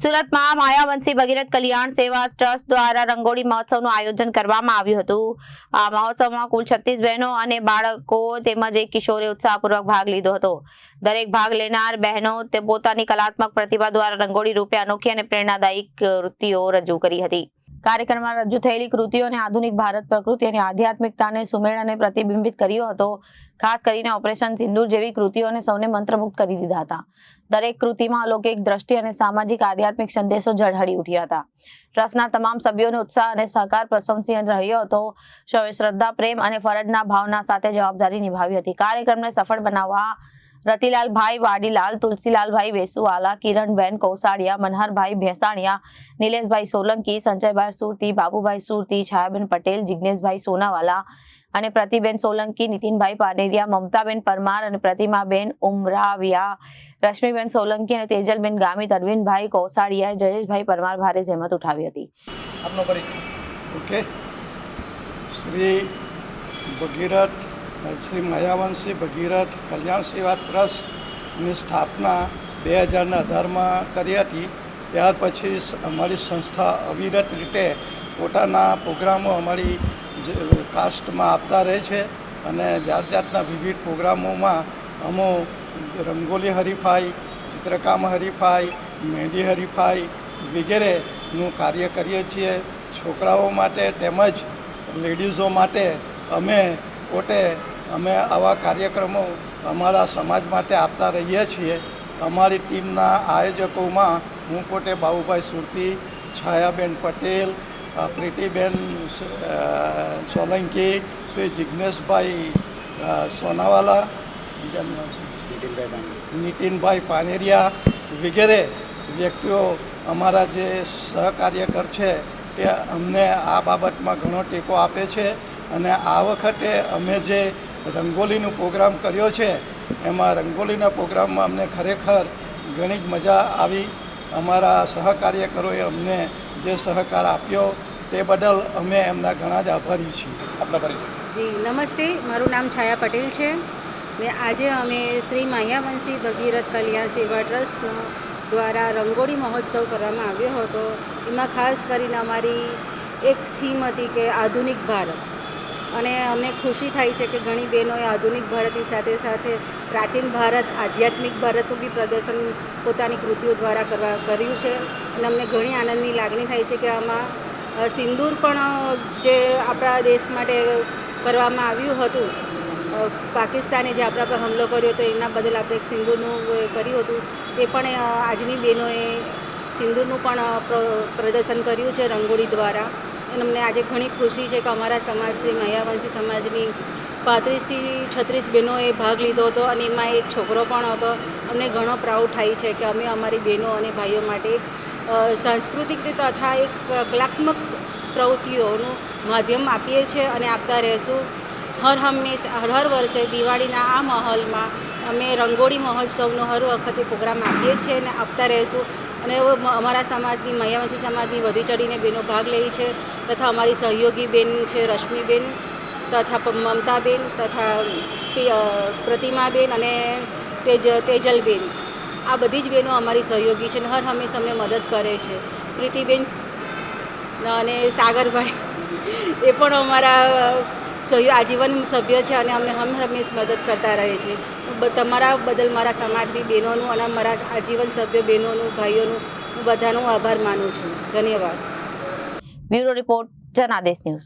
સુરતમાં માયાવંશી ભગીરથ કલ્યાણ સેવા ટ્રસ્ટ દ્વારા રંગોળી મહોત્સવનું આયોજન કરવામાં આવ્યું હતું. આ મહોત્સવમાં કુલ છત્રીસ બહેનો અને બાળકો તેમજ એક કિશોરે ઉત્સાહપૂર્વક ભાગ લીધો હતો. દરેક ભાગ લેનાર બહેનો તે પોતાની કલાત્મક પ્રતિભા દ્વારા રંગોળી રૂપે અનોખી અને પ્રેરણાદાયી કૃતિઓ રજૂ કરી હતી. કાર્યક્રમમાં રજૂ થયેલી કૃતિઓને આધુનિક ભારત પ્રકૃતિ અને આધ્યાત્મિકતાને સુમેળ અને પ્રતિબિંબિત કર્યો હતો. ખાસ કરીને ઓપરેશન સિંદૂર જેવી કૃતિઓને સૌને મંત્રમુગ્ધ કરી દીધા હતા. દરેક કૃતિમાં અલૌકિક દ્રષ્ટિ અને સામાજિક આધ્યાત્મિક સંદેશો ઝળહળી ઉઠ્યા હતા. ટ્રસ્ટના તમામ સભ્યોનો ઉત્સાહ અને સહકાર પ્રશંસનીય રહ્યો હતો. સૌએ શ્રદ્ધા, પ્રેમ અને ફરજના ભાવના સાથે જવાબદારી નિભાવી હતી. કાર્યક્રમને સફળ બનાવવા રતિલાલભાઈ વાડીલાલ તુલસીલાલભાઈ વેસુવાલા કિરણબેન કૌસાડિયા મનહરભાઈ ભેસાણિયા નિલેશભાઈ સોલંકી સંજયભાઈ સુરતી બાબુભાઈ સુરતી છાયાબેન પટેલ જિજ્ઞેશભાઈ સોનાવાલા અને પ્રતિબેન સોલંકી નીતિનભાઈ પાનેરિયા મમતાબેન પરમાર અને પ્રતિમાબેન ઉમરાવિયા રશ્મિબેન સોલંકી અને તેજલબેન ગામિત અરવિંદભાઈ કૌસાડિયાએ જયેશભાઈ પરમાર ભારે જહેમત ઉઠાવી હતી. આપનો પરિચય. ઓકે. શ્રી ભગીરથ શ્રી માયાવંશી ભગીરથ કલ્યાણ સેવા ટ્રસ્ટની સ્થાપના બે હજારના અઢારમાં કરી હતી. ત્યાર પછી અમારી સંસ્થા અવિરત રીતે પોતાના પ્રોગ્રામો અમારી કાસ્ટમાં આપતા રહે છે અને જાત જાતના વિવિધ પ્રોગ્રામોમાં અમો રંગોલી હરીફાઈ, ચિત્રકામ હરીફાઈ, મહેંદી હરીફાઈ વગેરેનું કાર્ય કરીએ છીએ. છોકરાઓ માટે તેમજ લેડીઝો માટે અમે પોતે અમે આવા કાર્યક્રમો અમારા સમાજ માટે આપતા રહીએ છીએ. અમારી ટીમના આયોજકોમાં હું પોતે બાબુભાઈ સુરતી છાયાબેન પટેલ પ્રીતિબેન સોલંકી શ્રી જિજ્ઞેશભાઈ સોનાવાલા બીજાનું નામ શું? નીતિનભાઈ પાનેરિયા વગેરે વ્યક્તિઓ અમારા જે સહકાર્યકર છે તે અમને આ બાબતમાં ઘણો ટેકો આપે છે. અને આ વખતે અમે જે રંગોલીનો પ્રોગ્રામ કર્યો છે. એમાં રંગોલીના પ્રોગ્રામમાં અમને ખરેખર ઘણી જ મજા આવી. અમારા સહકાર્યકરોએ અમને જે સહકાર આપ્યો તે બદલ અમે એમના ઘણા જ આભારી છીએ. આપનો પરિચય. જી નમસ્તે. મારું નામ છાયા પટેલ છે. ને આજે અમે શ્રી માહ્યાવંશી ભગીરથ કલ્યાણ સેવા ટ્રસ્ટનો દ્વારા રંગોળી મહોત્સવ કરવામાં આવ્યો હતો. એમાં ખાસ કરીને અમારી એક થીમ હતી કે આધુનિક ભારત. અને અમને ખુશી થાય છે કે ઘણી બહેનોએ આધુનિક ભારતની સાથે સાથે પ્રાચીન ભારત, આધ્યાત્મિક ભારતનું બી પ્રદર્શન પોતાની કૃતિઓ દ્વારા કરવા, કર્યું છે. અને અમને ઘણી આનંદની લાગણી થાય છે કે આમાં સિંદૂર પણ જે આપણા દેશ માટે કરવામાં આવ્યું હતું પાકિસ્તાને જે આપણા પર હુમલો કર્યો હતો, એના બદલ આપણે એક સિંદૂરનું કર્યું હતું તે પણ આજની બહેનોએ સિંદૂરનું પણ પ્રદર્શન કર્યું છે રંગોળી દ્વારા. અને અમને આજે ઘણી ખુશી છે કે અમારા સમાજ શ્રી મહ્યાવંશી સમાજની પાંત્રીસથી છત્રીસ બહેનોએ ભાગ લીધો હતો અને એમાં એક છોકરો પણ હતો. અમને ઘણો પ્રાઉડ થાય છે કે અમે અમારી બહેનો અને ભાઈઓ માટે એક સાંસ્કૃતિક તથા એક કલાત્મક પ્રવૃત્તિઓનું માધ્યમ આપીએ છીએ અને આપતા રહેશું. હર હંમેશ, હર વર્ષે દિવાળીના આ માહોલમાં અમે રંગોળી મહોત્સવનો હર વખતે પ્રોગ્રામ આપીએ છીએ અને આપતા રહેશું. અને અમારા સમાજની મહિયાવંશી સમાજની વધી ચડીને બહેનો ભાગ લે છે, તથા અમારી સહયોગી બેન છે રશ્મિબેન, તથા મમતાબેન, તથા પ્રતિમાબેન અને તેજ, તેજલબેન. આ બધી જ બહેનો અમારી સહયોગી છે અને હર હંમેશ અમને મદદ કરે છે. પ્રીતિબેન અને સાગરભાઈ એ પણ અમારા સહયોગ આજીવન સભ્ય છે અને અમને હમ હંમેશ મદદ કરતા રહે છે. તમારા બદલ મારા સમાજની બહેનોનું અને મારા આજીવન સભ્ય બહેનોનું, ભાઈઓનું હું બધાનો આભાર માનું છું. ધન્યવાદ. Bureau report Janadesh news.